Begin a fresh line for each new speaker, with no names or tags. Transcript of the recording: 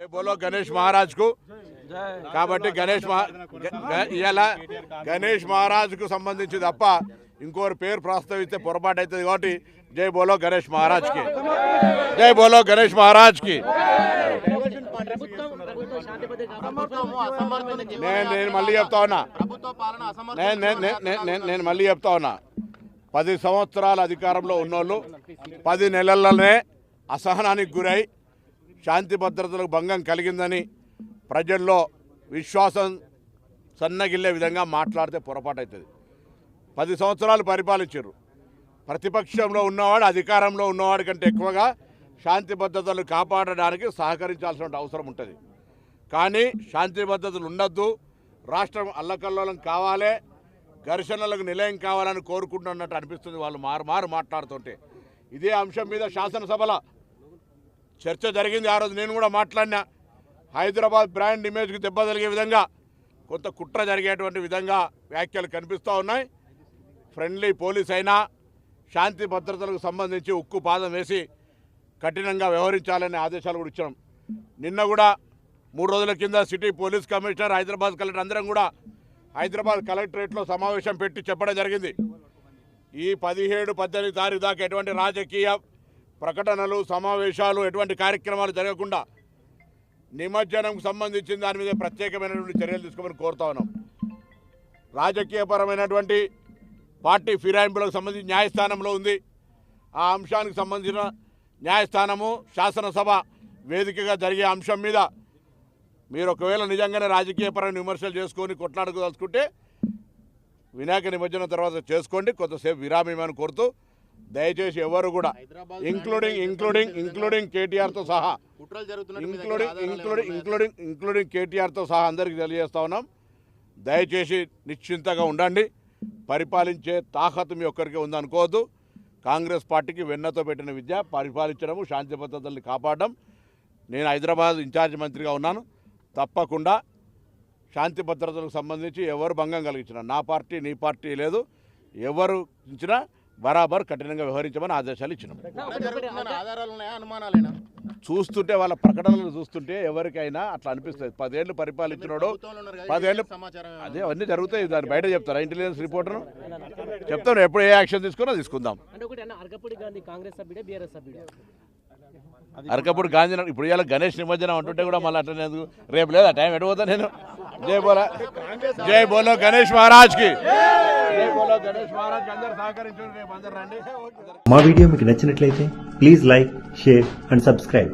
జై బోలో గణేష్ మహారాజ్కు కాబట్టి గణేష్ ఇలా గణేష్ మహారాజ్కు సంబంధించి తప్ప ఇంకోరి పేరు ప్రస్తావిస్తే పొరపాటు అవుతుంది కాబట్టి జై బోలో గణేష్ మహారాజ్కి జై బోలో గణేష్
మహారాజ్కి
నేను నేను మళ్ళీ చెప్తా ఉన్నా. నేను నేను- నేను- నేను మళ్ళీ చెప్తా ఉన్నా. పది సంవత్సరాల అధికారంలో ఉన్నోళ్ళు పది నెలల్లోనే అసహనానికి గురై శాంతి భద్రతలకు భంగం కలిగిందని ప్రజల్లో విశ్వాసం సన్నగిల్లే విధంగా మాట్లాడితే పొరపాటు అవుతుంది పది సంవత్సరాలు పరిపాలించారు. ప్రతిపక్షంలో ఉన్నవాడు అధికారంలో ఉన్నవాడి కంటే ఎక్కువగా శాంతి భద్రతలు కాపాడడానికి సహకరించాల్సిన అవసరం ఉంటుంది. కానీ శాంతి భద్రతలు ఉండొద్దు. రాష్ట్రం అల్లకల్లోలం కావాలి. ఘర్షణలకు నిలయం కావాలని కోరుకుంటున్నట్టు అనిపిస్తుంది వాళ్ళు మారు మారు మాట్లాడుతుంటే. ఇదే అంశం మీద శాసనసభలో చర్చ జరిగింది ఆ రోజు నేను కూడా మాట్లాడినా. హైదరాబాద్ బ్రాండ్ ఇమేజ్కి దెబ్బ తగిలే విధంగా కొంత కుట్ర జరిగేటువంటి విధంగా వ్యాఖ్యలు కనిపిస్తూ ఉన్నాయి. ఫ్రెండ్లీ పోలీస్ అయినా శాంతి భద్రతలకు సంబంధించి ఉక్కు పాదం వేసి కఠినంగా వ్యవహరించాలనే ఆదేశాలు కూడా ఇచ్చాం నిన్న కూడా మూడు రోజుల కింద city police commissioner Hyderabad collector అందరం కూడా హైదరాబాద్ కలెక్టరేట్లో సమావేశం పెట్టి చెప్పడం జరిగింది. ఈ పదిహేడు పద్దెనిమిది తారీఖు దాకా ఎటువంటి రాజకీయ ప్రకటనలు సమావేశాలు ఎటువంటి కార్యక్రమాలు జరగకుండా నిమజ్జనంకు సంబంధించిన దాని మీద ప్రత్యేకమైనటువంటి చర్యలు తీసుకోమని కోరుతా ఉన్నాం. రాజకీయపరమైనటువంటి పార్టీ ఫిరాయింపులకు సంబంధించి న్యాయస్థానంలో ఉంది. ఆ అంశానికి సంబంధించిన న్యాయస్థానము శాసనసభ వేదికగా జరిగే అంశం మీద మీరు ఒకవేళ నిజంగానే రాజకీయపరమైన విమర్శలు చేసుకొని కొట్లాడుకోదలుచుకుంటే వినాయక నిమజ్జనం తర్వాత చేసుకోండి. కొంతసేపు విరామమని కోరుతూ దయచేసి ఎవరు కూడా ఇంక్లూడింగ్ ఇంక్లూడింగ్ ఇంక్లూడింగ్ కేటీఆర్తో సహా ఇంక్లూడింగ్ ఇంక్లూడింగ్ ఇంక్లూడింగ్ ఇంక్లూడింగ్ కేటీఆర్తో సహా అందరికీ తెలియజేస్తా ఉన్నాం. దయచేసి నిశ్చింతగా ఉండండి. పరిపాలించే తాహతు మీ ఒక్కరికి ఉందనుకోవద్దు. కాంగ్రెస్ పార్టీకి వెన్నతో పెట్టిన విద్య పరిపాలించడము శాంతి భద్రతల్ని కాపాడడం. నేను హైదరాబాద్ ఇన్ఛార్జ్ మంత్రిగా ఉన్నాను. తప్పకుండా శాంతి భద్రతలకు సంబంధించి ఎవరు భంగం కలిగించినా నా పార్టీ నీ పార్టీ లేదు. ఎవరు ఇచ్చినా బరాబర్ కఠినంగా వ్యవహరించమని ఆదేశాలు ఇచ్చినాం. చూస్తుంటే వాళ్ళ ప్రకటనలు చూస్తుంటే ఎవరికైనా అట్లా అనిపిస్తుంది. పదేళ్ళు పరిపాలించినోడు పదేళ్ళు అదే అవన్నీ జరుగుతాయి దాన్ని బయట చెప్తారా? ఇంటెలిజెన్స్ రిపోర్టర్ను చెప్తాను ఎప్పుడు ఏ యాక్షన్ తీసుకున్నా తీసుకుందాం.
అన్న
అరకప్పుడు గాంధీ ఇప్పుడు ఇవాళ గణేష్ నిమజ్జనం అంటుంటే కూడా మళ్ళీ అట్లనే ఎందుకు? రేపు లేదా టైం ఎడిపోతా నేను? జై బోలా. జై బోలో గణేష్ మహారాజ్కి బోలో గణేష్ మహారాజ్కి
మా వీడియో మీకు నచ్చినట్లయితే please like share and subscribe.